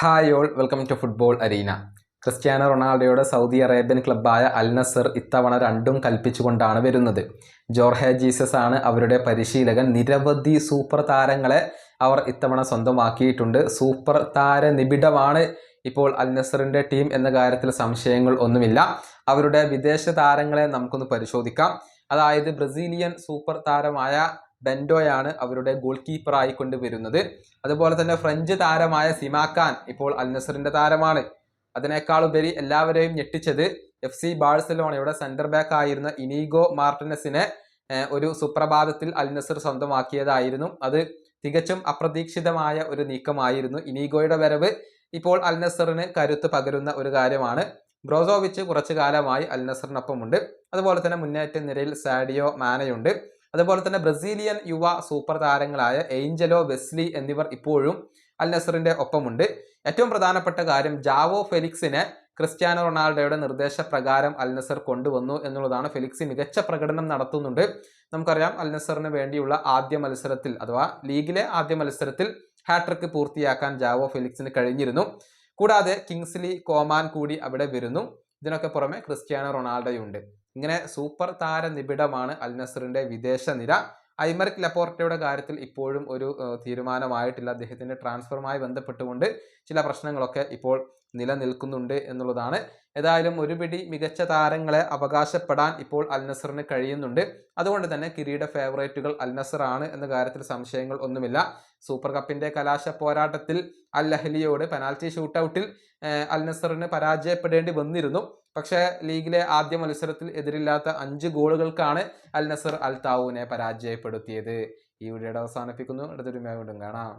Hi all welcome to football arena Cristiano റൊണാൾഡോയുടെ Saudi Arabian ക്ലബ്ബായ Al Nasar ഇത്തവണ രണ്ടും കൽപ്പിച്ചുകൊണ്ടാണ് വരുന്നത്. ജോർഹെ ജീസസ് ആണ് അവരുടെ പരിശീലകൻ. നിരവധി സൂപ്പർ താരങ്ങളെ അവർ ഇത്തവണ സ്വന്തമാക്കിയിട്ടുണ്ട്. സൂപ്പർ താര നിബിഡമാണ് ഇപ്പോൾ അൽ നസറിന്റെ ടീം എന്ന കാര്യത്തിൽ സംശയങ്ങൾ ഒന്നുമില്ല. അവരുടെ വിദേശ താരങ്ങളെ നമുക്കൊന്ന് പരിശോധിക്കാം. അതായത് ബ്രസീലിയൻ സൂപ്പർ താരമായ ബെൻഡോയാണ് അവരുടെ ഗോൾ കീപ്പറായി കൊണ്ടുവരുന്നത് അതുപോലെ തന്നെ ഫ്രഞ്ച് താരമായ സിമാക്കാൻ ഇപ്പോൾ അൽനസറിന്റെ താരമാണ്. അതിനേക്കാൾ ഉപരി എല്ലാവരെയും ഞെട്ടിച്ചത് എഫ് സി ബാഴ്സലോണയുടെ സെന്റർ ബാക്ക് ആയിരുന്ന ഇനീഗോ മാർട്ടിനസിനെ ഒരു സുപ്രഭാതത്തിൽ അൽനസർ സ്വന്തമാക്കിയതായിരുന്നു. അത് തികച്ചും അപ്രതീക്ഷിതമായ ഒരു നീക്കമായിരുന്നു. ഇനീഗോയുടെ വരവ് ഇപ്പോൾ അൽനസറിന് കരുത്ത് പകരുന്ന ഒരു കാര്യമാണ്. ബ്രോസോവിച്ച് കുറച്ചു കാലമായി അൽനസറിനൊപ്പമുണ്ട്. അതുപോലെ തന്നെ മുന്നേറ്റ നിരയിൽ സാഡിയോ മാനയുണ്ട്. അതുപോലെ തന്നെ ബ്രസീലിയൻ യുവ സൂപ്പർ താരങ്ങളായ ഏഞ്ചലോ വെസ്ലി എന്നിവർ ഇപ്പോഴും അൽ നസറിന്റെ ഒപ്പമുണ്ട്. ഏറ്റവും പ്രധാനപ്പെട്ട കാര്യം ജാവോ ഫെലിക്സിനെ ക്രിസ്ത്യാനോ റൊണാൾഡോയുടെ നിർദ്ദേശപ്രകാരം അൽ നസർ കൊണ്ടുവന്നു എന്നുള്ളതാണ്. ഫെലിക്സി മികച്ച പ്രകടനം നടത്തുന്നുണ്ട്. നമുക്കറിയാം അൽ നസറിന് വേണ്ടിയുള്ള ആദ്യ മത്സരത്തിൽ അഥവാ ലീഗിലെ ആദ്യ മത്സരത്തിൽ ഹാട്രിക്ക് പൂർത്തിയാക്കാൻ ജാവോ ഫെലിക്സിന് കഴിഞ്ഞിരുന്നു. കൂടാതെ കിങ്സ്ലി കോമാൻ കൂടി അവിടെ വരുന്നു. ഇതിനൊക്കെ പുറമെ ക്രിസ്ത്യാനോ റൊണാൾഡോയുണ്ട്. ഇങ്ങനെ സൂപ്പർ താര നിബിഡമാണ് അൽ നസറിന്റെ വിദേശ നിര. ഐമറിക് ലപ്പോർട്ടയുടെ കാര്യത്തിൽ ഇപ്പോഴും ഒരു തീരുമാനമായിട്ടില്ല. അദ്ദേഹത്തിന്റെ ട്രാൻസ്ഫറുമായി ബന്ധപ്പെട്ടുകൊണ്ട് ചില പ്രശ്നങ്ങളൊക്കെ ഇപ്പോൾ നിലനിൽക്കുന്നുണ്ട് എന്നുള്ളതാണ്. ഏതായാലും ഒരുപിടി മികച്ച താരങ്ങളെ അവകാശപ്പെടാൻ ഇപ്പോൾ അൽനസറിന് കഴിയുന്നുണ്ട്. അതുകൊണ്ട് തന്നെ കിരീട ഫേവറേറ്റുകൾ അൽ നസർ ആണ് എന്ന കാര്യത്തിൽ സംശയങ്ങൾ ഒന്നുമില്ല. സൂപ്പർ കപ്പിന്റെ കലാശ പോരാട്ടത്തിൽ അൽ ലഹലിയോട് പെനാൽറ്റി ഷൂട്ടൌട്ടിൽ അൽനസറിന് പരാജയപ്പെടേണ്ടി വന്നിരുന്നു. പക്ഷേ ലീഗിലെ ആദ്യ മത്സരത്തിൽ എതിരില്ലാത്ത അഞ്ച് ഗോളുകൾക്കാണ് അൽ നസർ അൽ താവൂനെ പരാജയപ്പെടുത്തിയത്. ഈ വീഡിയോയുടെ അവസാനിപ്പിക്കുന്നു. അടുത്തൊരു വീണ്ടും കാണാം.